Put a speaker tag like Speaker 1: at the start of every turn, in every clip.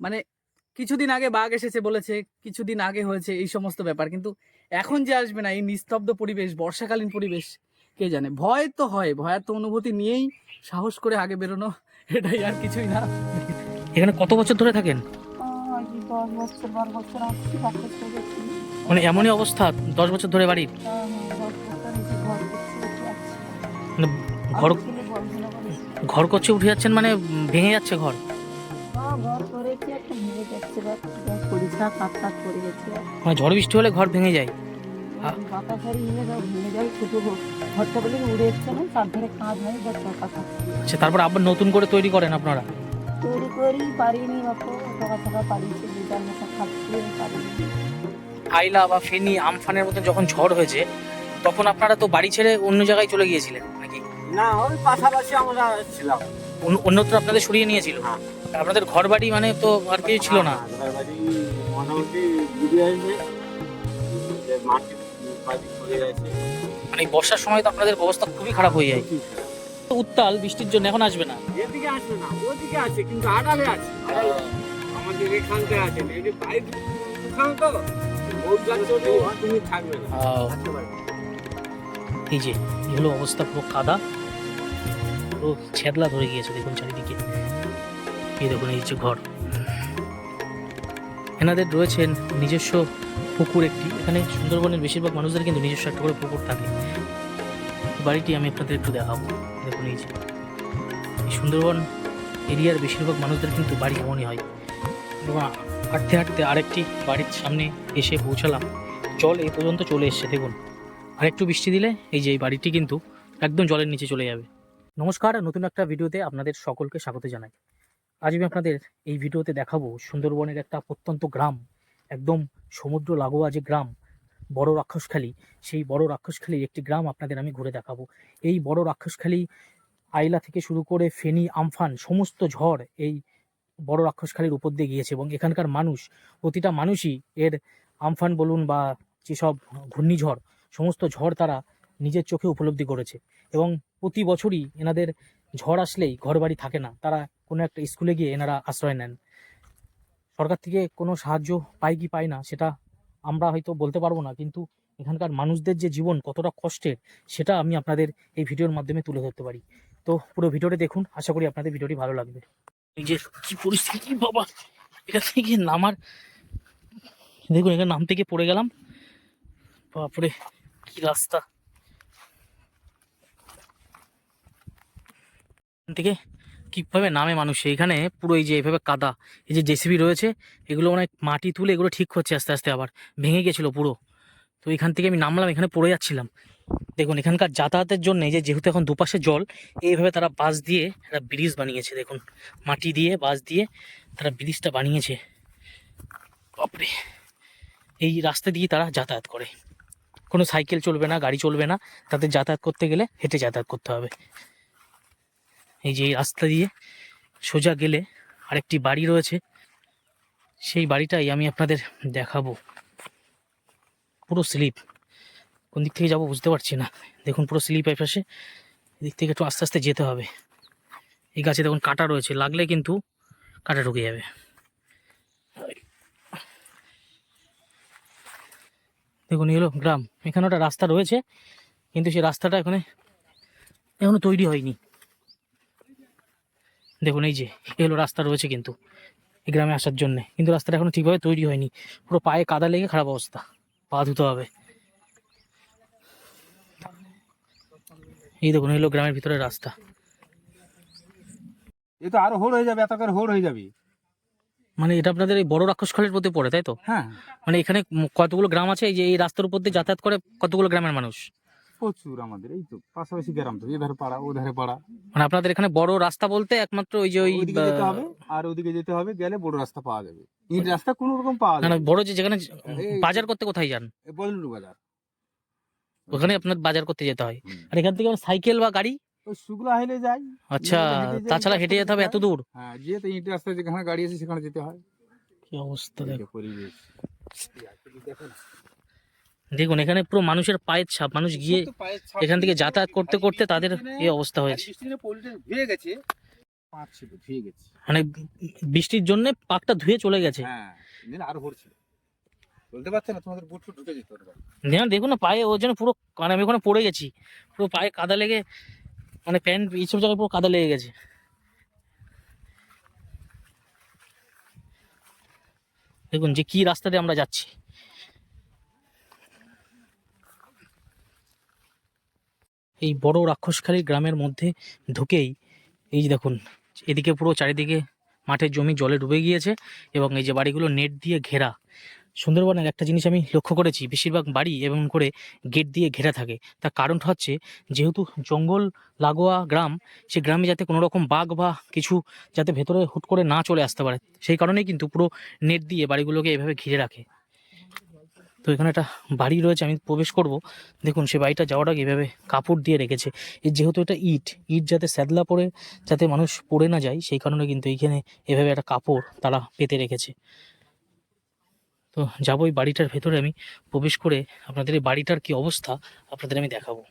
Speaker 1: মানে কিছুদিন আগে বাঘ এসেছে বলেছে কিছুদিন আগে হয়েছে এই সমস্ত ব্যাপার। কিন্তু এখন যে আসবে না এই নিস্তব্ধ পরিবেশ বর্ষাকালীন পরিবেশ কে জানে? ভয় তো হয় ভয়ের তো অনুভূতি নিয়েই সাহস করে আগে বেরোনো এটাই আর কিছুই না।
Speaker 2: এখানে কত বছর ধরে থাকেন? মানে এমনই অবস্থা দশ বছর ধরে বাড়ির
Speaker 3: দশ বছর এই যে ঘর করছি উঠে যাচ্ছে
Speaker 2: মানে ঘর করছে উঠে যাচ্ছেন মানে ভেঙে যাচ্ছে ঘর?
Speaker 3: হ্যাঁ একটা ভেঙে যাচ্ছে বা পরিষ্কার কাট কাট করে গেছে।
Speaker 2: মানে ঝড় বৃষ্টি হলে ঘর ভেঙে যায়।
Speaker 3: হারি এলে সব ভেঙে যায় ছোটো ঘরটা বলে উড়ে এসছে না তার ধরে কাঁধ হয় বা চকা
Speaker 2: আচ্ছা তারপর আবার নতুন করে তৈরি করেন আপনারা?
Speaker 3: তৈরি করি পারিনি পারিয়েছে মতো খাচ্ছি পারিনি
Speaker 2: আইলা বা ফেনি আমফানের মতো যখন ঝড় হয়েছে তখন আপনারা তো বাড়ি ছেড়ে অন্য জায়গায় চলে গিয়েছিলেন নাকি?
Speaker 4: না ওই পাশাপাশি আমরা ছিলাম।
Speaker 2: অন্য- অন্যত্র আপনাদের সরিয়ে নিয়েছিল?
Speaker 4: হ্যাঁ।
Speaker 2: আপনাদের ঘর বাড়ি মানে তো আর কিছু ছিল না?
Speaker 4: বাড়ি মোটামুটি আসবে বাড়ি
Speaker 2: মানে বর্ষার সময় তো আপনাদের অবস্থা খুবই খারাপ হয়ে যায়। তো উত্তাল বৃষ্টির জন্য এখন আসবে না?
Speaker 4: এদিকে আসবে না ওদিকে আছে কিন্তু আড়ালে আছে। আমাদের এখানটায় আছে এই যে বাইক ওখানে তো তুমি থাকবে না।
Speaker 2: এই যে হলো অবস্থা পুরো কাদা। পুরো ছেদলা ধরে গিয়েছে দেখুন চারিদিকে। এই দেখুন এই ঘর। এনাদের রয়েছেন নিজস্ব পুকুর একটি। এখানে সুন্দরবনের বেশিরভাগ মানুষদের কিন্তু নিজস্ব একটা করে পুকুর থাকে। বাড়িটি আমি আপনাদের একটু দেখাবো। দেখুন এই যে। সুন্দরবন এরিয়ার বেশিরভাগ মানুষদের কিন্তু বাড়ি এমনই হয়। এবং হাঁটতে হাঁটতে আরেকটি বাড়ির সামনে এসে পৌঁছালাম। জল এই পর্যন্ত চলে এসছে, দেখুন। আর একটু বৃষ্টি দিলে এই যে এই বাড়িটি কিন্তু একদম জলের নিচে চলে যাবে। নমস্কার, নতুন একটা ভিডিওতে আপনাদের সকলকে স্বাগত জানাই। আজ আমি আপনাদের এই ভিডিওতে দেখাবো সুন্দরবনের একটা প্রত্যন্ত গ্রাম, একদম সমুদ্র লাগোয়া যে গ্রাম, বড় রাক্ষসখালী। সেই বড় রাক্ষসখালীর একটি গ্রাম আপনাদের আমি ঘুরে দেখাবো। এই বড় রাক্ষসখালী আইলা থেকে শুরু করে ফেনী, আমফান, সমস্ত ঝড় এই বড় রাক্ষসখালীর উপর দিয়ে গিয়েছে এবং এখানকার মানুষ, প্রতিটা মানুষই এর আমফান বলুন বা যেসব ঘূর্ণিঝড়, সমস্ত ঝড় তারা নিজের চোখে উপলব্ধি করেছে এবং প্রতি বছরই এনাদের ঝড় আসলেই ঘরবাড়ি থাকে না। তারা কোনো একটা স্কুলে গিয়ে এনারা আশ্রয় নেন। সরকার থেকে কোনো সাহায্য পায় কি পায় না সেটা আমরা হয়তো বলতে পারব না, কিন্তু এখানকার মানুষদের যে জীবন কতটা কষ্টের সেটা আমি আপনাদের এই ভিডিওর মাধ্যমে তুলে ধরতে পারি। তো পুরো ভিডিওটি দেখুন, আশা করি আপনাদের ভিডিওটি ভালো লাগবে। এই যে কি পরিস্থিতি বাবা! এখান থেকে নামার, দেখুন এখানে নাম থেকে পড়ে গেলাম। বাপরে, কি রাস্তা! থেকে কীভাবে নামে মানুষ? এখানে পুরো এই যে এইভাবে কাদা, এই যে জেসিবি রয়েছে, এগুলো অনেক মাটি তুলে এগুলো ঠিক হচ্ছে আস্তে আস্তে আবার, ভেঙে গেছিল পুরো। তো এখান থেকে আমি নামলাম, এখানে পড়ে যাচ্ছিলাম। দেখুন, এখানকার যাতায়াতের জন্য যে যেহেতু এখন দুপাশে জল, এইভাবে তারা বাঁশ দিয়ে একটা ব্রিজ বানিয়েছে, দেখুন। মাটি দিয়ে, বাঁশ দিয়ে তারা ব্রিজটা বানিয়েছে। বাপরে! এই রাস্তা দিয়ে তারা যাতায়াত করে। কোনো সাইকেল চলবে না, গাড়ি চলবে না, তাদের যাতায়াত করতে গেলে হেঁটে যাতায়াত করতে হবে। এই যে এই রাস্তা দিয়ে সোজা গেলে আরেকটি বাড়ি রয়েছে। সেই বাড়িটাই আমি আপনাদের দেখাবো। পুরো স্লিপ। কোন দিক থেকে যাব বুঝতে পারছি না। দেখুন পুরো স্লিপ এই পাশে। এদিক থেকে একটু আস্তে আস্তে যেতে হবে। এই গাছে দেখুন কাটা রয়েছে। লাগলে কিন্তু কাটা ঢুকে যাবে। দেখুন, এই হলো গ্রাম। এখানে একটা রাস্তা রয়েছে, কিন্তু সেই রাস্তাটা এখানে এখনও তৈরি হয়নি। দেখুন এই যে এই হলো রাস্তা রয়েছে কিন্তু এই গ্রামে আসার জন্যে। কিন্তু রাস্তাটা এখনও ঠিকভাবে তৈরি হয়নি। পুরো পায়ে কাদা লেগে খারাপ অবস্থা। পা ধুতে হবে। এই দেখুন এই হলো গ্রামের ভিতরে রাস্তা।
Speaker 5: এ তো আরও হোড় হয়ে যাবে এত করে হোড় হয়ে যাবে।
Speaker 2: মানে এটা আপনাদের এই বড় রাক্ষসখালের মধ্যে পড়ে তাই তো?
Speaker 5: হ্যাঁ।
Speaker 2: মানে এখানে কতগুলো গ্রাম আছে? এই যে এই রাস্তার উপর দিয়ে যাতায়াত করে কতগুলো গ্রামের মানুষ?
Speaker 5: প্রচুর আমাদের এই তো পাশাপাশি গ্রাম তো এধারে পাড়া ওধারে পাড়া।
Speaker 2: মানে আপনাদের এখানে বড় রাস্তা বলতে একমাত্র ওই যে ওই
Speaker 5: ওইদিকে যেতে হবে আর ওদিকে যেতে হবে গেলে বড় রাস্তা পাওয়া যাবে। ইট রাস্তা কোনো রকম পাওয়া
Speaker 2: না না। বড় যে যেখানে বাজার করতে কোথায় যান?
Speaker 5: বদলু বাজার।
Speaker 2: ওখানে আপনার বাজার করতে যেতে হয়। আর এখান থেকে সাইকেল বা গাড়ি?
Speaker 5: শুকলা হেলে যাই।
Speaker 2: আচ্ছা তাছাড়া হেঁটে যেতে হবে এত দূর?
Speaker 5: হ্যাঁ যেতে ইট রাস্তা যেখানে গাড়ি আছে সেখানে যেতে হয়।
Speaker 2: কি অবস্থা দেখো।
Speaker 5: পরিবেশ।
Speaker 2: দেখুন। এখানে পুরো মানুষের পায়ের ছাপ মানুষ গিয়ে এখান থেকে যাতায়াত করতে করতে তাদের এই অবস্থা হয়েছে। মানে বৃষ্টির জন্য পাকটা ধুয়ে চলে গেছে।
Speaker 5: হ্যাঁ দিন আরও ভরছিল বলতে পারছে না তোমাদের বুট ফুট ঢুকে যেত
Speaker 2: না দেখুন না পায়ে ওর জন্য পুরো মানে আমি ওখানে পড়ে গেছি। পুরো পায়ে কাদা লেগে মানে প্যান্ট এইসব জায়গায় পুরো কাদা লেগে গেছে। দেখুন যে কি রাস্তা দিয়ে আমরা যাচ্ছি। এই বড় রাক্ষসখালী গ্রামের মধ্যে ঢুকেই এই যে দেখুন, এদিকে পুরো চারিদিকে মাঠের জমি জলে ডুবে গিয়েছে এবং এই যে বাড়িগুলো নেট দিয়ে ঘেরা। সুন্দরবনের একটা জিনিস আমি লক্ষ্য করেছি, বেশিরভাগ বাড়ি এবং করে গেট দিয়ে ঘেরা থাকে। তার কারণটা হচ্ছে যেহেতু জঙ্গল লাগোয়া গ্রাম সেই গ্রামে যাতে কোনো রকম বাঘ বা কিছু যাতে ভেতরে হুট করে না চলে আসতে পারে, সেই কারণেই কিন্তু পুরো নেট দিয়ে বাড়িগুলোকে এভাবে ঘিরে রাখে। তো এখানে একটা বাড়ি রয়েছে, আমি প্রবেশ করব। দেখুন, সে বাড়িটা যাওয়ার আগে এভাবে কাপড় দিয়ে রেখেছে। এর যেহেতু এটা ইট ইট যাতে স্যাদলা পড়ে যাতে মানুষ পড়ে না যায়, সেই কারণে কিন্তু এইখানে এভাবে একটা কাপড় তারা পেতে রেখেছে। তো যাব এই বাড়িটার ভেতরে, আমি প্রবেশ করে আপনাদের এই বাড়িটার কি অবস্থা, আপনাদের আমি দেখাবো।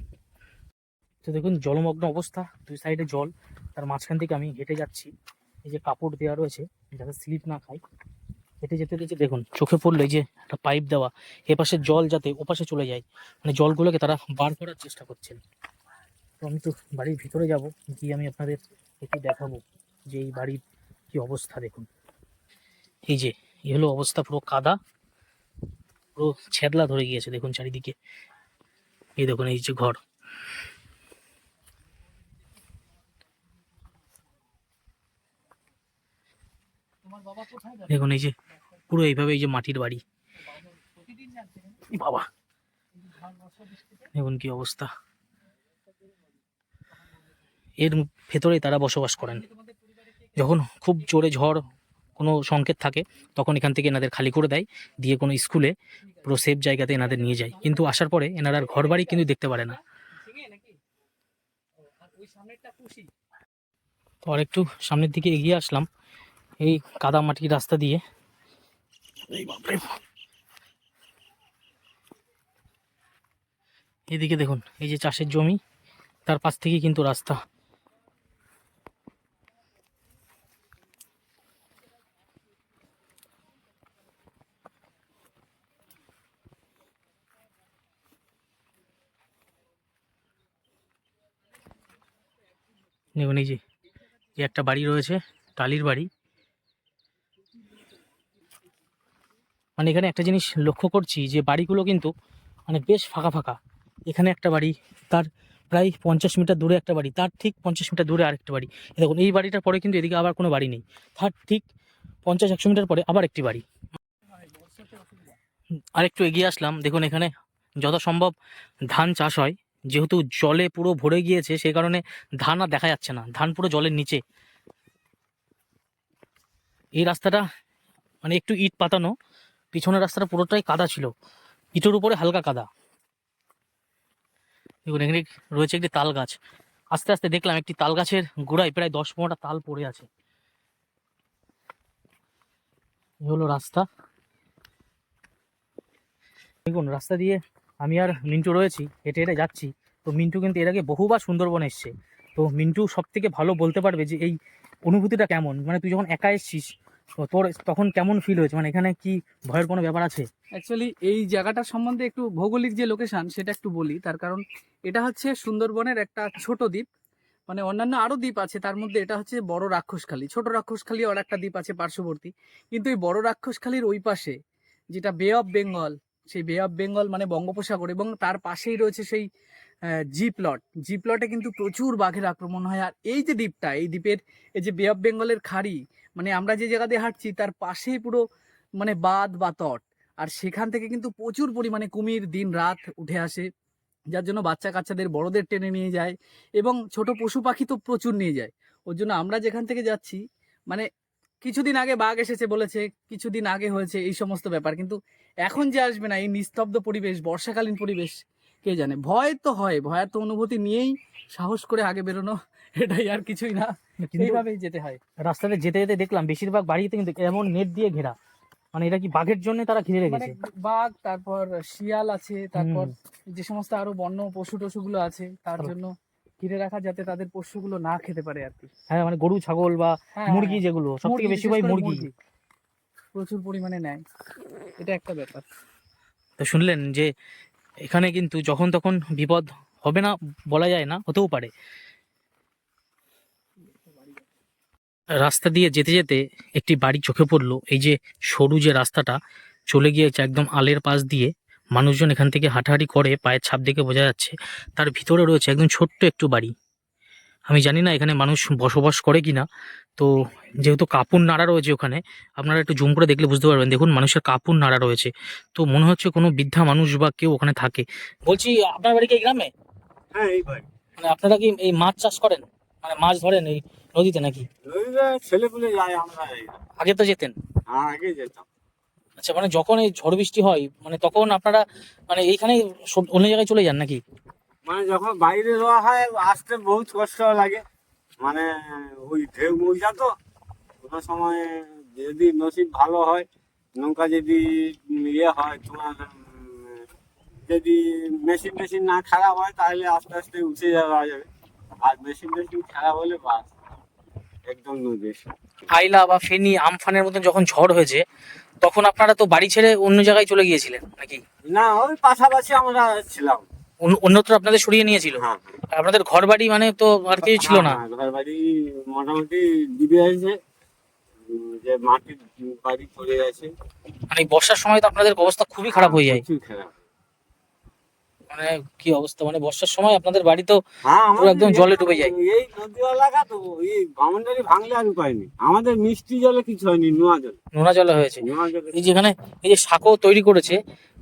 Speaker 2: তো দেখুন, জলমগ্ন অবস্থা, দুই সাইডে জল, তার মাঝখান থেকে আমি হেঁটে যাচ্ছি। এই যে কাপড় দেওয়া রয়েছে, যাতে স্লিপ না খায়। হেঁটে যেতে যেতে দেখুন, চোখে পড়ল এই যে একটা পাইপ দেওয়া, এপাশে জল যাতে ওপাশে চলে যায় মানে জলগুলোকে তারা বার করার চেষ্টা করছেন। তো আমি তো বাড়ির ভিতরে যাব, গিয়ে আমি আপনাদের একটু দেখাবো যে এই বাড়ির কি অবস্থা দেখুন। এই যে, এই হলো অবস্থা পুরো কাদা, পুরো ছেদলা ধরে গিয়েছে দেখুন চারিদিকে। এই দেখুন এই যে ঘর। দেখুন এই যে পুরো এইভাবে এই যে মাটির বাড়ি। বাবা, দেখুন কি অবস্থা। এর ভেতরেই তারা বসবাস করেন। যখন খুব জোরে ঝড় কোনো সংকেত থাকে, তখন এখান থেকে এনাদের খালি করে দেয়, দিয়ে কোনো স্কুলে পুরো সেফ জায়গাতে এনাদের নিয়ে যায়। কিন্তু আসার পরে এনারা আর ঘর বাড়ি কিন্তু দেখতে পারে না। তো আর একটু সামনের দিকে এগিয়ে আসলাম। এই কাদা মাটির রাস্তা দিয়ে। এদিকে দেখুন, এই যে চাষের জমি, তার পাশ থেকে কিন্তু রাস্তা। দেখুন, এই যে একটা বাড়ি রয়েছে, টালির বাড়ি। মানে এখানে একটা জিনিস লক্ষ্য করছি যে বাড়িগুলো কিন্তু মানে বেশ ফাঁকা ফাঁকা। এখানে একটা বাড়ি, তার প্রায় পঞ্চাশ মিটার দূরে একটা বাড়ি, তার ঠিক পঞ্চাশ মিটার দূরে আরেকটা বাড়ি। দেখুন, এই বাড়িটার পরে কিন্তু এদিকে আবার কোনো বাড়ি নেই। তার ঠিক পঞ্চাশ, একশো মিটার পরে আবার একটি বাড়ি। আর একটু এগিয়ে আসলাম। দেখুন, এখানে যত সম্ভব ধান চাষ হয়। যেহেতু জলে পুরো ভরে গিয়েছে সেই কারণে ধান আর দেখা যাচ্ছে না। ধান পুরো জলের নিচে। এই রাস্তাটা মানে একটু ইট পাতানো পিছনের রাস্তাটা পুরোটাই কাদা ছিল। ইটের উপরে হালকা কাদা। দেখুন, এখানে রয়েছে একটি তাল গাছ। আস্তে আস্তে দেখলাম একটি তাল গাছের গোড়ায় প্রায় দশ পনেরোটা তাল পড়ে আছে। এই হলো রাস্তা। দেখুন, রাস্তা দিয়ে আমি আর মিন্টু রয়েছি, হেঁটে হেঁটে যাচ্ছি। তো মিন্টু কিন্তু এর আগে বহুবার সুন্দরবন এসছে। তো মিন্টু সব থেকে ভালো বলতে পারবে যে এই অনুভূতিটা কেমন? মানে তুই যখন একা এসছিস তোর তখন কেমন ফিল হয়েছে? মানে এখানে কি ভয়ের কোনো ব্যাপার আছে?
Speaker 1: অ্যাকচুয়ালি এই জায়গাটার সম্বন্ধে একটু ভৌগোলিক যে লোকেশন সেটা একটু বলি। তার কারণ এটা হচ্ছে সুন্দরবনের একটা ছোট দ্বীপ। মানে অন্যান্য আরও দ্বীপ আছে, তার মধ্যে এটা হচ্ছে বড় রাক্ষসখালী। ছোট রাক্ষসখালী আর একটা দ্বীপ আছে পার্শ্ববর্তী। কিন্তু এই বড় রাক্ষসখালীর ওই পাশে, যেটা বে অফ বেঙ্গল সেই বে অফ বেঙ্গল মানে বঙ্গোপসাগর এবং তার পাশেই রয়েছে সেই জি প্লট জি প্লটে কিন্তু প্রচুর বাঘের আক্রমণ হয়। আর এই যে দ্বীপটা, এই দ্বীপের, এই যে বে অফ বেঙ্গলের খাড়ি মানে আমরা যে জায়গা দিয়ে হাঁটছি, তার পাশেই পুরো মানে বাঁধ বা তট। আর সেখান থেকে কিন্তু প্রচুর পরিমাণে কুমির দিন রাত উঠে আসে, যার জন্য বাচ্চা কাচ্চাদের বড়দের টেনে নিয়ে যায় এবং ছোট পশু পাখি তো প্রচুর নিয়ে যায়। ওর জন্য আমরা যেখান থেকে যাচ্ছি মানে কিছুদিন আগে বাঘ এসেছে বলেছে, কিছুদিন আগে হয়েছে এই সমস্ত ব্যাপার। কিন্তু এখন যে আসবে না, এই নিস্তব্ধ পরিবেশ, বর্ষাকালীন পরিবেশ, কে জানে? ভয় তো হয় ভয়ের তো অনুভূতি নিয়েই সাহস করে আগে বেরোনো, এটাই আর কিছুই না। এইভাবেই যেতে হয়।
Speaker 2: রাস্তাতে যেতে যেতে দেখলাম বেশিরভাগ বাড়িতে কিন্তু এমন নেট দিয়ে ঘেরা। মানে এটা কি বাঘের জন্য তারা ঘিরে
Speaker 1: মানে
Speaker 2: রেখেছে?
Speaker 1: বাঘ তারপর শিয়াল আছে তারপর যে সমস্ত আরও বন্য পশু টশু গুলো আছে তার জন্য ঘিরে রাখা যাতে তাদের পোষ্যগুলো না খেতে পারে আর কি।
Speaker 2: হ্যাঁ মানে গরু ছাগল বা
Speaker 1: হ্যাঁ,
Speaker 2: মুরগি
Speaker 1: হ্যাঁ।
Speaker 2: যেগুলো সব থেকে বেশি ভাই মুরগি।
Speaker 1: প্রচুর পরিমাণে নেয়। এটা একটা ব্যাপার।
Speaker 2: তো শুনলেন যে এখানে কিন্তু যখন তখন বিপদ হবে না বলা যায় না হতেও পারে। রাস্তা দিয়ে যেতে যেতে একটি বাড়ি চোখে পড়ল। এই যে সরু যে রাস্তাটা চলে গিয়েছে একদম আলের পাশ দিয়ে। মানুষজন এখান থেকে হাঁটাহাঁটি করে পায়ের ছাপ দেখে বোঝা যাচ্ছে তার ভিতরে রয়েছে একদম ছোট্ট একটু বাড়ি। আমি জানি না এখানে মানুষ বসবাস করে কিনা। তো যেহেতু কাপড় নাড়া রয়েছে ওখানে আপনারা একটু জুম করে দেখলে বুঝতে পারবেন। দেখুন মানুষের কাপড় নাড়া রয়েছে। তো মনে হচ্ছে কোনো বৃদ্ধা মানুষ বা কেউ ওখানে থাকে। বলছি আপনার বাড়ি কি গ্রামে?
Speaker 4: হ্যাঁ এই বাড়ি।
Speaker 2: মানে আপনারা কি এই মাছ চাষ করেন? মানে মাছ ধরেন এই নদীতে নাকি?
Speaker 4: ছেলেপুলে যায় আমরা
Speaker 2: আগে তো যেতেন?
Speaker 4: হ্যাঁ আগে যেতাম।
Speaker 2: আচ্ছা মানে যখন এই ঝড় বৃষ্টি হয় মানে তখন আপনারা মানে এইখানে অন্য জায়গায় চলে যান নাকি?
Speaker 4: মানে যখন বাইরে রোয়া হয় আসতে বহুত কষ্ট লাগে। মানে ওই ঢেউ মৌজা তো কোনো সময় যদি নসিব ভালো হয় নৌকা যদি ইয়ে হয় তোমার যদি মেশিন মেশিন না খারাপ হয় তাহলে আস্তে আস্তে উঠে যাওয়া যাবে। আর মেশিন মেশিন খারাপ হলে বাস একদম নদী
Speaker 2: আইলা বা ফেনি আমফানের মতন যখন ঝড় হয়েছে তখন আপনারা তো বাড়ি ছেড়ে অন্য জায়গায় চলে গিয়েছিলেন নাকি?
Speaker 4: না ওই পাশাপাশি আমরা ছিলাম।
Speaker 2: অন্য- অন্যত্র আপনাদের সরিয়ে নিয়েছিল?
Speaker 4: হ্যাঁ।
Speaker 2: আপনাদের ঘর বাড়ি মানে তো আর কিছু ছিল না?
Speaker 4: ঘর বাড়ি মোটামুটি দিবে আছে যে মাটির বাড়ি পড়ে আছে।
Speaker 2: মানে বর্ষার সময় তো আপনাদের অবস্থা খুবই খারাপ হয়ে যায়।
Speaker 4: খারাপ।
Speaker 2: মানে কি অবস্থা? মানে বর্ষার সময় আপনাদের বাড়ি তো
Speaker 4: হ্যাঁ
Speaker 2: পুরো একদম জলে ডুবে যায়।
Speaker 4: এই নদী এলাকা তো এই বাউন্ডারি ভাঙলে আর উপায় নেই আমাদের মিষ্টি জলে কিছু হয়নি নোনা জল।
Speaker 2: নোনা জলে হয়েছে। এই যেখানে এই যে সাঁকো তৈরি করেছে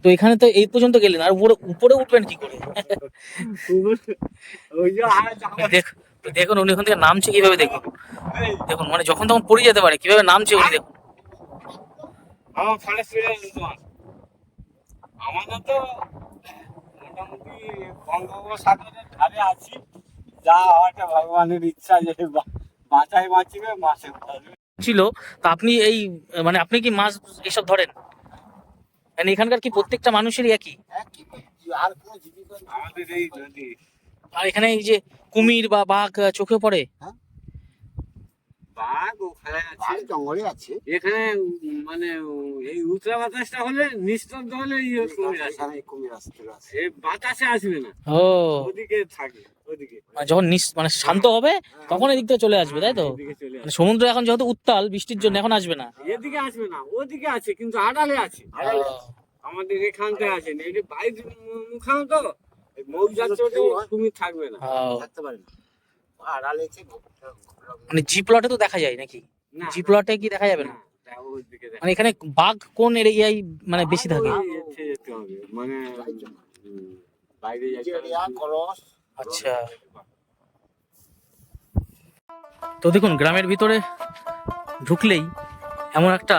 Speaker 2: তো এখানে তো এই পর্যন্ত গেলেন আর উপরে উপরে উঠবেন কি করে?
Speaker 4: যে
Speaker 2: দেখুন উনি ওখান থেকে নামছে কীভাবে দেখুন। দেখুন মানে যখন তখন পড়ে যেতে পারে কীভাবে নামছে উনি দেখুন।
Speaker 4: আমাদের তো মোটামুটি বঙ্গোপসাগরের ধারে আছি। যা হয়তো ভগবানের ইচ্ছা যে বা- বাঁচাই বাঁচিবে ধরবে
Speaker 2: ছিল তা আপনি এই মানে আপনি কি মাছ এসব ধরেন? মানে এখানকার কি প্রত্যেকটা মানুষেরই একই?
Speaker 4: আর কোনো জীবিকা আমাদের এই
Speaker 2: আর এখানে এই যে কুমির বা বাঘ চোখে পড়ে?
Speaker 4: বাঘ ওখানে আছে।
Speaker 5: জঙ্গলে আছে।
Speaker 4: এখানে মানে এই বাতাসটা হলে নিস্তব্ধ হলে আসে এই বাতাসে আসবে না।
Speaker 2: ও।
Speaker 4: ওদিকে থাকে ওদিকে।
Speaker 2: মানে যখন নিস- মানে শান্ত হবে তখন এদিক থেকে চলে আসবে তাই তো? মানে সমুদ্র এখন যেহেতু উত্তাল বৃষ্টির জন্য এখন আসবে না।
Speaker 4: এদিকে আসবে না ওদিকে আছে কিন্তু আড়ালে আছে। আমাদের এখানটায় আছে না এই যে বাইর মুখানো তো মৌজার চোটে কুমির থাকবে না।
Speaker 5: থাকতে পারে না। আড়ালে
Speaker 2: মানে জি প্লটে তো দেখা যায় নাকি?
Speaker 4: না।
Speaker 2: জি প্লটে কি দেখা যাবে না। মানে এখানে বাঘ কোন এরিয়ায় মানে বেশি থাকে?
Speaker 4: মানে বাইরে
Speaker 2: আচ্ছা। তো দেখুন গ্রামের ভিতরে ঢুকলেই এমন একটা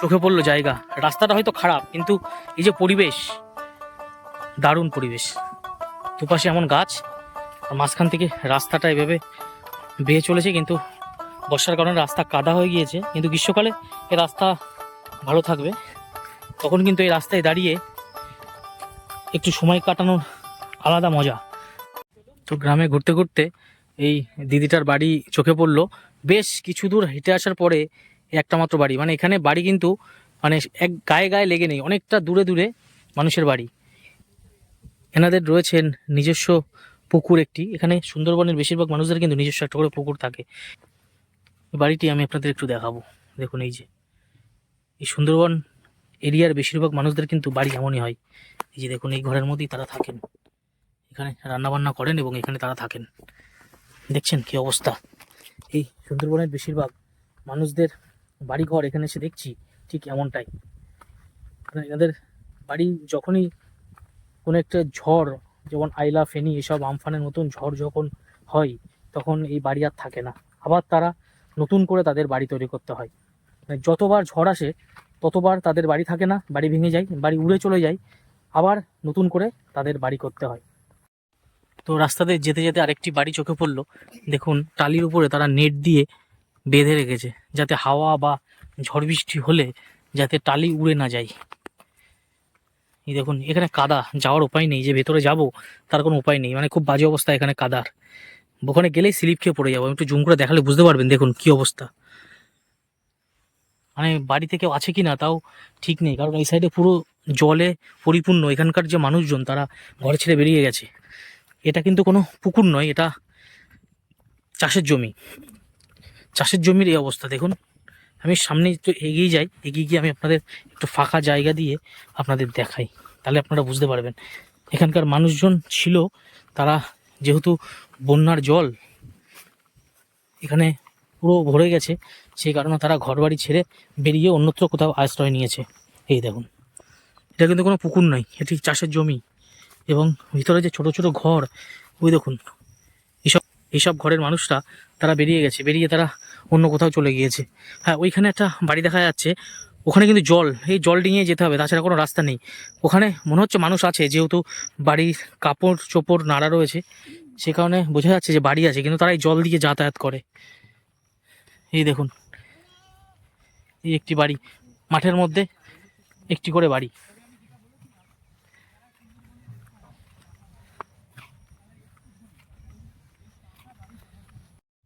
Speaker 2: চোখে পড়ল জায়গা। রাস্তাটা হয়তো খারাপ কিন্তু এই যে পরিবেশ দারুণ পরিবেশ। দুপাশে এমন গাছ মাঝখান থেকে রাস্তাটা এভাবে বেয়ে চলেছে, কিন্তু বর্ষার কারণে রাস্তা কাদা হয়ে গিয়েছে। কিন্তু গ্রীষ্মকালে এই রাস্তা ভালো থাকবে। তখন কিন্তু এই রাস্তায় দাঁড়িয়ে একটু সময় কাটানোর আলাদা মজা। তো গ্রামে ঘুরতে ঘুরতে এই দিদিটার বাড়ি চোখে পড়ল। বেশ কিছু দূর হেঁটে আসার পরে একটা মাত্র বাড়ি। মানে এখানে বাড়ি কিন্তু মানে এক গায়ে গায়ে লেগে নেই, অনেকটা দূরে দূরে মানুষের বাড়ি। এনাদের রয়েছেন নিজস্ব পুকুর একটি। এখানে সুন্দরবনের বেশিরভাগ মানুষদের কিন্তু নিজস্ব একটা করে পুকুর থাকে। বাড়িটি আমি আপনাদের একটু দেখাবো। দেখুন এই যে। এই সুন্দরবন এরিয়ার বেশিরভাগ মানুষদের কিন্তু বাড়ি এমনই হয়। এই যে দেখুন, এই ঘরের মধ্যেই তারা থাকেন। এখানে রান্না বান্না করেন এবং এখানে তারা থাকেন। দেখছেন কি অবস্থা? এই সুন্দরবনের বেশিরভাগ মানুষদের বাড়ি ঘর এখানে এসে দেখছি ঠিক এমনটাই। মানে এনাদের বাড়ি যখনই কোনো একটা ঝড় যেমন আইলা, ফেনি এসব আমফানের মতন ঝড় যখন হয়, তখন এই বাড়ি আর থাকে না। আবার তারা নতুন করে তাদের বাড়ি তৈরি করতে হয়। মানে যতবার ঝড় আসে, ততবার তাদের বাড়ি থাকে না, বাড়ি ভেঙে যায়, বাড়ি উড়ে চলে যায়, আবার নতুন করে তাদের বাড়ি করতে হয়। তো রাস্তাতে যেতে যেতে আরেকটি বাড়ি চোখে পড়ল। দেখুন, টালির উপরে তারা নেট দিয়ে বেঁধে রেখেছে, যাতে হাওয়া বা ঝড় বৃষ্টি হলে যাতে টালি উড়ে না যায়। এই দেখুন, এখানে কাদা, যাওয়ার উপায় নেই, যে ভেতরে যাব, তার কোনো উপায় নেই। মানে খুব বাজে অবস্থা এখানে কাদার। ওখানে গেলেই স্লিপ খেয়ে পড়ে যাব। একটু জুম করে দেখালে বুঝতে পারবেন দেখুন কি অবস্থা। মানে বাড়িতে কেউ আছে কি না তাও ঠিক নেই। কারণ এই সাইডে পুরো জলে পরিপূর্ণ এখানকার যে মানুষজন, তারা ঘরে ছেড়ে বেরিয়ে গেছে। এটা কিন্তু কোনো পুকুর নয়, এটা চাষের জমি। চাষের জমির এই অবস্থা, দেখুন। আমি সামনে একটু এগিয়ে যাই, এগিয়ে গিয়ে আমি আপনাদের একটু ফাঁকা জায়গা দিয়ে আপনাদের দেখাই। তাহলে আপনারা বুঝতে পারবেন। এখানকার মানুষজন ছিল, তারা যেহেতু বন্যার জল এখানে পুরো ভরে গেছে, সেই কারণে তারা ঘরবাড়ি ছেড়ে বেরিয়ে অন্যত্র কোথাও আশ্রয় নিয়েছে। এই দেখুন। এটা কিন্তু কোনো পুকুর নয়, এটি চাষের জমি এবং ভিতরে যে ছোট ছোট ঘর, ওই দেখুন। এসব এইসব ঘরের মানুষরা তারা বেরিয়ে গেছে। বেরিয়ে তারা অন্য কোথাও চলে গিয়েছে। হ্যাঁ ওইখানে একটা বাড়ি দেখা যাচ্ছে। ওখানে কিন্তু জল, এই জল ডিঙিয়ে যেতে হবে, তাছাড়া কোনো রাস্তা নেই। ওখানে মনে হচ্ছে মানুষ আছে, যেহেতু বাড়ির কাপড় চোপড় নাড়া রয়েছে, সে কারণে বোঝা যাচ্ছে যে বাড়ি আছে, কিন্তু তারা এই জল দিয়ে যাতায়াত করে। এই দেখুন, এই একটি বাড়ি, মাঠের মধ্যে একটি করে বাড়ি।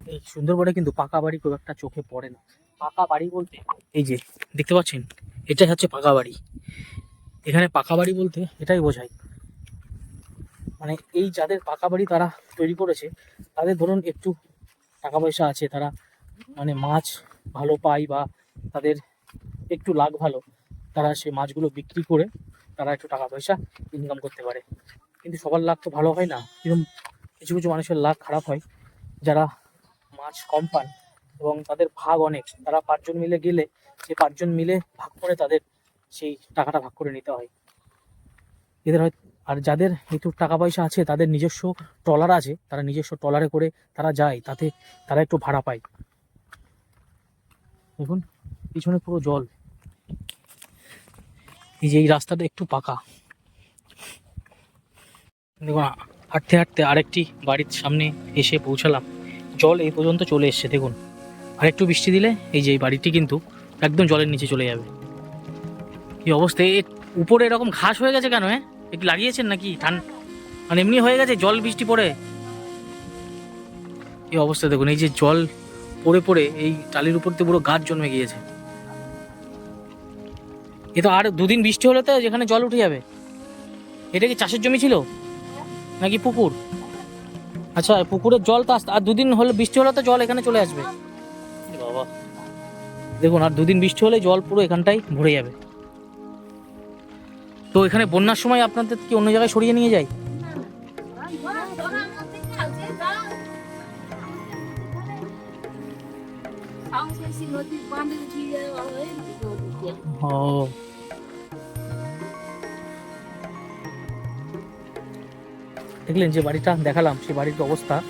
Speaker 2: এই সুন্দরবনে কিন্তু পাকা বাড়ি খুব একটা চোখে পড়ে না। পাকা বাড়ি বলতে এই যে, দেখতে পাচ্ছেন? এটাই হচ্ছে পাকা বাড়ি। এখানে পাকা বাড়ি বলতে এটাই বোঝায়। মানে এই যাদের পাকা বাড়ি তারা তৈরি করেছে, তাদের ধরুন একটু টাকা পয়সা আছে, তারা মানে মাছ ভালো পায় বা তাদের একটু লাগ ভালো, তারা সেই মাছগুলো বিক্রি করে তারা একটু টাকা পয়সা ইনকাম করতে পারে। কিন্তু সবার লাভ তো ভালো হয় না। এরকম কিছু কিছু মানুষের লাভ খারাপ হয়, যারা মাছ কম পান এবং তাদের ভাগ অনেক। তারা পাঁচজন মিলে গেলে সেই পাঁচজন মিলে ভাগ করে তাদের সেই টাকাটা ভাগ করে নিতে হয়। এদের হয় আর যাদের একটু টাকা পয়সা আছে, তাদের নিজস্ব ট্রলার আছে, তারা নিজস্ব ট্রলারে করে তারা যায়, তাতে তারা একটু ভাড়া পায়। দেখুন, পিছনে পুরো জল। এই যে এই রাস্তাটা একটু পাকা। দেখুন হাঁটতে হাঁটতে আরেকটি বাড়ির সামনে এসে পৌঁছালাম। জল এই পর্যন্ত চলে এসছে, দেখুন। আর একটু বৃষ্টি দিলে এই যে এই বাড়িটি কিন্তু একদম জলের নিচে চলে যাবে। এই অবস্থায় এ উপরে এরকম ঘাস হয়ে গেছে কেন হ্যাঁ? একটু লাগিয়েছেন নাকি? ঠান মানে এমনি হয়ে গেছে জল, বৃষ্টি পড়ে? এই অবস্থা দেখুন, এই যে জল পড়ে পড়ে এই টালির উপর দিয়ে পুরো গাছ জন্মে গিয়েছে। এ তো আর দুদিন বৃষ্টি হলে তো যেখানে জল উঠে যাবে। এটা কি চাষের জমি ছিল? নাকি পুকুর? আচ্ছা পুকুরের জল তো আস্তে- আর দুদিন হলে বৃষ্টি হলে তো জল এখানে চলে আসবে। বাবা। দেখুন আর দুদিন বৃষ্টি হলে জল পুরো এখানটাই ভরে যাবে। তো এখানে বন্যার সময় আপনাদের কি অন্য জায়গায় সরিয়ে নিয়ে যায়? ও। দেখলেন যে বাড়িটা দেখালাম, সেই বাড়ির অবস্থা।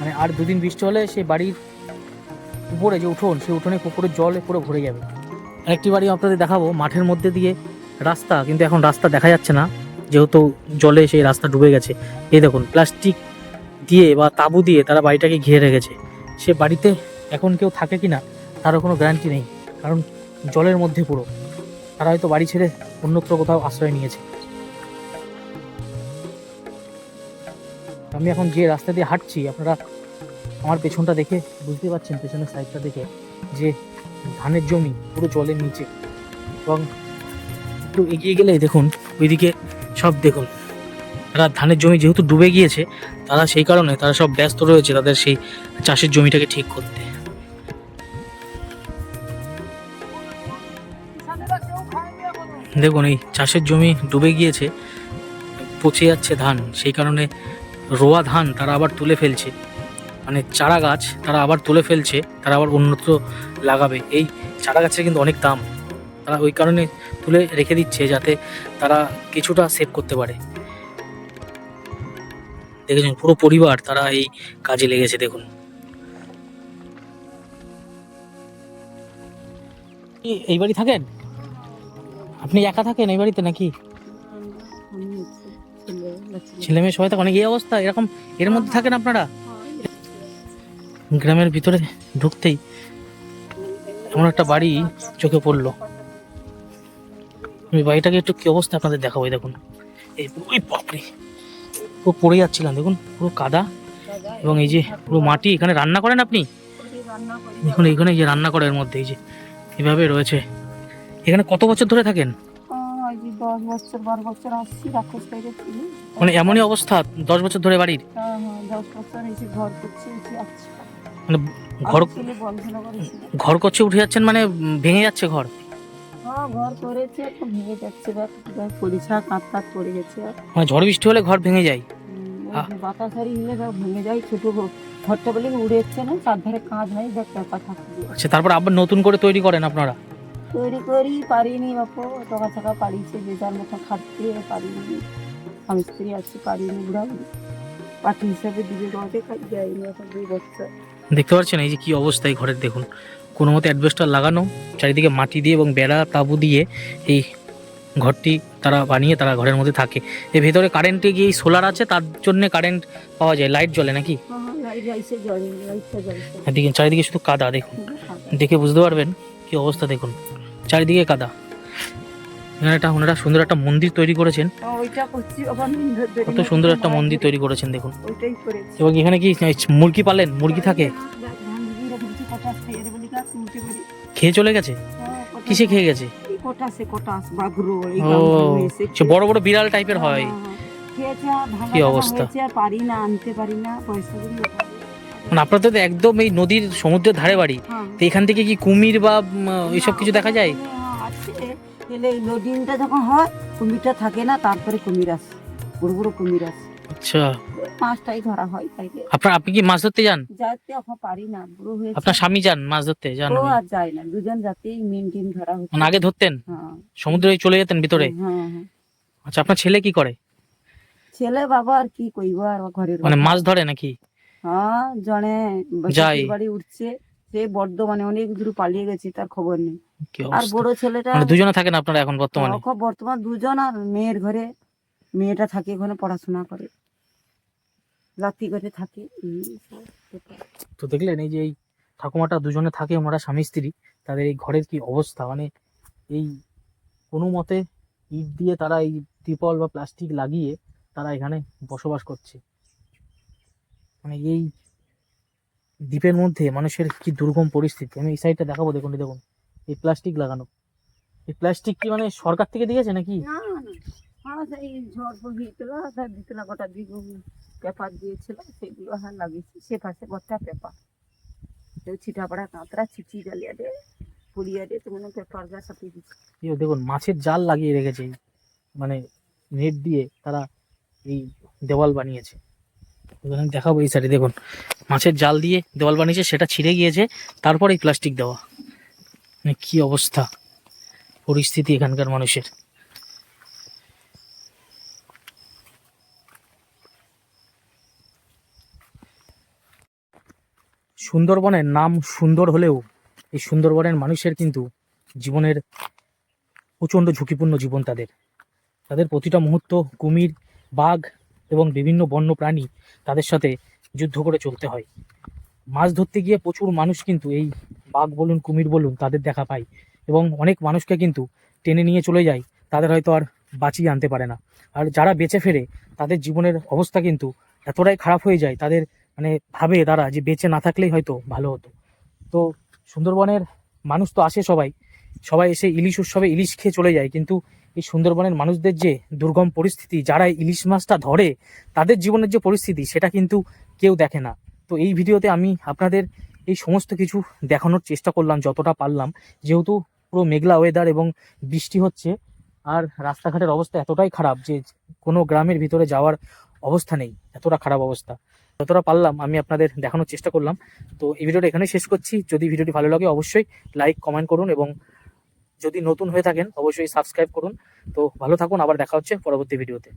Speaker 2: মানে আর দুদিন বৃষ্টি হলে সেই বাড়ির উপরে যে উঠোন, সেই উঠোনে পুকুরের জলে পুরো ভরে যাবে। আরেকটি বাড়ি আপনাদের দেখাবো, মাঠের মধ্যে দিয়ে রাস্তা, কিন্তু এখন রাস্তা দেখা যাচ্ছে না। যেহেতু জলে সেই রাস্তা ডুবে গেছে। এই দেখুন, প্লাস্টিক দিয়ে বা তাবু দিয়ে তারা বাড়িটাকে ঘিরে রেখেছে। সে বাড়িতে এখন কেউ থাকে কি না তারও কোনো গ্যারান্টি নেই। কারণ জলের মধ্যে পুরো। তারা হয়তো বাড়ি ছেড়ে অন্যত্র কোথাও আশ্রয় নিয়েছে। আমি এখন যে রাস্তা দিয়ে হাঁটছি, আপনারা আমার পেছনটা দেখে বুঝতে পারছেন, পেছনের সাইডটা দেখে, যে ধানের জমি পুরো জলের নিচে এবং একটু এগিয়ে গেলে দেখুন, ওইদিকে সব দেখুন। তারা ধানের জমি যেহেতু ডুবে গিয়েছে, তারা সেই কারণে তারা সব ব্যস্ত রয়েছে তাদের সেই চাষের জমিটাকে ঠিক করতে। দেখুন, এই চাষের জমি ডুবে গিয়েছে, পচে যাচ্ছে ধান, সেই কারণে রোয়া ধান তারা আবার তুলে ফেলছে। মানে চারা গাছ তারা আবার তুলে ফেলছে, তারা আবার উন্নত লাগাবে। এই চারা গাছের কিন্তু অনেক দাম। তারা ওই কারণে তুলে রেখে দিচ্ছে যাতে তারা কিছুটা সেভ করতে পারে। দেখেছেন, পুরো পরিবার তারা এই কাজে লেগেছে, দেখুন। এই- বাড়ি থাকেন? আপনি একা থাকেন এই বাড়িতে নাকি? ছেলে মেয়ে সবাই থাকে অনেক এই অবস্থা এরকম এর মধ্যে থাকেন আপনারা? গ্রামের ভিতরে ঢুকতেই এমন একটা বাড়ি চোখে পড়ল। আমি বাড়িটাকে একটু কি অবস্থা আপনাদের দেখাবো দেখুন। এই ওই বাপরে। পুরো পড়ে যাচ্ছিলাম দেখুন পুরো কাদা। এবং এই যে পুরো মাটি এখানে রান্না করেন আপনি? দেখুন এইখানে এই যে রান্না করে এর মধ্যে এই যে এভাবে রয়েছে। এখানে কত বছর ধরে থাকেন?
Speaker 3: দশ বছর বারো বছর আসছি রাক্ষস থেকে ছিল
Speaker 2: মানে এমনই অবস্থা দশ বছর ধরে বাড়ির?
Speaker 3: হ্যাঁ হ্যাঁ দশ বছর এসে ঘর করছি এসে আসছি।
Speaker 2: মানে ঘর ঘর করছে উঠে যাচ্ছেন মানে ভেঙে যাচ্ছে ঘর?
Speaker 3: হ্যাঁ ঘর করেছে একটু ভেঙে যাচ্ছে বা পরিষ্কার কাঁত কাঁত পড়ে গেছে
Speaker 2: মানে ঝড় বৃষ্টি হলে ঘর ভেঙে যায়?
Speaker 3: উম,
Speaker 2: আহ।
Speaker 3: বাতাস হারি হলে সব ভেঙে যায় ছোট ঘরটা বলে উড়ে যাচ্ছে না চারধারে কাঁচ নাই দেখ টাকা থাকবে
Speaker 2: আচ্ছা তারপর আবার নতুন করে তৈরি করেন আপনারা?
Speaker 3: তৈরি করি পারিনি বাপু টাকা টাকা পারিছে যে যার মতো খাটতে পারিনি স্বামী স্ত্রী আছে পারিনি বুড়া বুড়ি। পাটি হিসাবে দিবে রোজে কাজ যায়নি এখন দুই বছর।
Speaker 2: দেখতে পাচ্ছেন এই যে কি অবস্থায় ঘরের দেখুন। কোনো মতে অ্যাডভেস্টার লাগানো চারিদিকে মাটি দিয়ে এবং বেড়া তাবু দিয়ে এই ঘরটি তারা বানিয়ে তারা ঘরের মধ্যে থাকে। এর ভেতরে কারেন্টে গিয়ে সোলার আছে তার জন্য কারেন্ট পাওয়া যায় লাইট জ্বলে নাকি?
Speaker 3: হ্যাঁ লাইট যাইছে জলে লাইটটা জ্বলছে।
Speaker 2: এদিকে চারিদিকে শুধু কাদা দেখুন। দেখে বুঝতে পারবেন কি অবস্থা দেখুন। চারিদিকে কাদা। এখানে একটা ওনারা সুন্দর একটা মন্দির তৈরি করেছেন। কত সুন্দর একটা মন্দির তৈরি করেছেন দেখুন। এবং এখানে কি মুরগি পালেন? মুরগি থাকে?
Speaker 3: খেয়ে
Speaker 2: চলে গেছে?
Speaker 3: হ্যাঁ,
Speaker 2: কিসে খেয়ে গেছে? ও বড় বড় বিড়াল টাইপের হয়।
Speaker 3: হ্যাঁ, হ্যাঁ। ভাঙা
Speaker 2: কি অবস্থা?
Speaker 3: পারি না আনতে পারি না পয়সা
Speaker 2: মানে আপনাদের তো একদম এই নদীর সমুদ্রের ধারে বাড়ি।
Speaker 3: হ্যাঁ।
Speaker 2: তো এখান থেকে কি কুমির বা উম, এইসব কিছু দেখা যায়?
Speaker 3: এই লোডিংটা যখন হয় কুমিরটা থাকে না তারপরে কুমির আসে। বড় বড় কুমির আসে।
Speaker 2: আচ্ছা।
Speaker 3: মাছটাই ধরা হয় তাইলে।
Speaker 2: আপনার আপনি কি মাছ ধরতে যান?
Speaker 3: এখন পারি না বুড়ো হয়েছে।
Speaker 2: আপনার স্বামী যান মাছ ধরতে? যান
Speaker 3: ও আর যায় না দুজন যাতেই মেন টিম ধরা হচ্ছে।
Speaker 2: মানে আগে ধরতেন?
Speaker 3: হ্যাঁ।
Speaker 2: সমুদ্রে চলে যেতেন ভিতরে?
Speaker 3: হ্যাঁ হ্যাঁ
Speaker 2: আচ্ছা আপনার ছেলে কি করে?
Speaker 3: ছেলে বাবা আর কি কইব আর ঘরের
Speaker 2: মানে মাছ ধরে নাকি?
Speaker 3: হ্যাঁ জনে
Speaker 2: যাই।
Speaker 3: বাড়ি উঠছে সে বর্ধমানে অনেক দূর পালিয়ে গেছে তার খবর নেই। আর? বড় ছেলেটা
Speaker 2: মানে দুজনে থাকেন আপনারা এখন বর্তমানে?
Speaker 3: বর্তমান দুজন আর মেয়ের ঘরে। মেয়েটা থাকে ওখানে পড়াশোনা করে। রাত্রি করে থাকে।
Speaker 2: তো দেখলেন এই যে এই ঠাকুমাটা দুজনে থাকে ওনারা স্বামী স্ত্রী তাদের এই ঘরের কি অবস্থা? মানে এই কোনো মতে ইট দিয়ে তারা এই ত্রিপল বা প্লাস্টিক লাগিয়ে তারা এখানে বসবাস করছে। মানে এই দ্বীপের মধ্যে মানুষের কি দুর্গম পরিস্থিতি? আমি এই সাইডটা দেখাবো দেখুন দেখুন। এই প্লাস্টিক লাগানো। এই প্লাস্টিক কি মানে সরকার থেকে দিয়েছে নাকি?
Speaker 3: হ্যাঁ দিক পেপার দিয়েছিল সেগুলো হ্যাঁ লাগিয়েছি। সে পাশে গোটা পেপার। কেউ ছিটাপড়া কাঁকড়া ছিচি জ্বালিয়ে দে পুড়িয়ে দে তেমন পেপার দিচ্ছে
Speaker 2: দেখুন মাছের জাল লাগিয়ে রেখেছে মানে নেট দিয়ে তারা এই দেওয়াল বানিয়েছে। দেখাবো এই সাইডে দেখুন। মাছের জাল দিয়ে দেওয়াল বানিয়েছে, সেটা ছিঁড়ে গিয়েছে তারপর এই প্লাস্টিক দেওয়া। মানে কি অবস্থা? পরিস্থিতি এখানকার মানুষের। সুন্দরবনের নাম সুন্দর হলেও এই সুন্দরবনের মানুষের কিন্তু জীবনের প্রচণ্ড ঝুঁকিপূর্ণ জীবন তাদের। তাদের প্রতিটা মুহূর্ত, কুমির, বাঘ এবং বিভিন্ন বন্য প্রাণী তাদের সাথে যুদ্ধ করে চলতে হয়। মাছ ধরতে গিয়ে প্রচুর মানুষ কিন্তু এই বাঘ বলুন, কুমির বলুন তাদের দেখা পায় এবং অনেক মানুষকে কিন্তু টেনে নিয়ে চলে যায়, তাদের হয়তো আর বাঁচিয়ে আনতে পারে না। আর যারা বেঁচে ফেরে, তাদের জীবনের অবস্থা কিন্তু এতটাই খারাপ হয়ে যায়, তাদের মানে ভাবে তারা যে বেঁচে না থাকলেই হয়তো ভালো হতো। তো সুন্দরবনের মানুষ তো আসে সবাই সবাই এসে ইলিশ উৎসবে ইলিশ খেয়ে চলে যায়। কিন্তু এই সুন্দরবনের মানুষদের যে দুর্গম পরিস্থিতি, যারা ইলিশ মাছটা ধরে, তাদের জীবনের যে পরিস্থিতি, সেটা কিন্তু কেউ দেখে না। তো এই ভিডিওতে আমি আপনাদের এই সমস্ত কিছু দেখানোর চেষ্টা করলাম, যতটা পারলাম। যেহেতু পুরো মেঘলা ওয়েদার এবং বৃষ্টি হচ্ছে, আর রাস্তাঘাটের অবস্থা এতটাই খারাপ যে কোনো গ্রামের ভিতরে যাওয়ার অবস্থা নেই। এতটা খারাপ অবস্থা। যতটা পারলাম আমি আপনাদের দেখানোর চেষ্টা করলাম। তো এই ভিডিওটা এখানে শেষ করছি। যদি ভিডিওটি ভালো লাগে অবশ্যই লাইক, কমেন্ট করুন এবং যদি নতুন হয়ে থাকেন, অবশ্যই সাবস্ক্রাইব করুন। তো ভালো থাকুন, আবার দেখা হচ্ছে পরবর্তী ভিডিওতে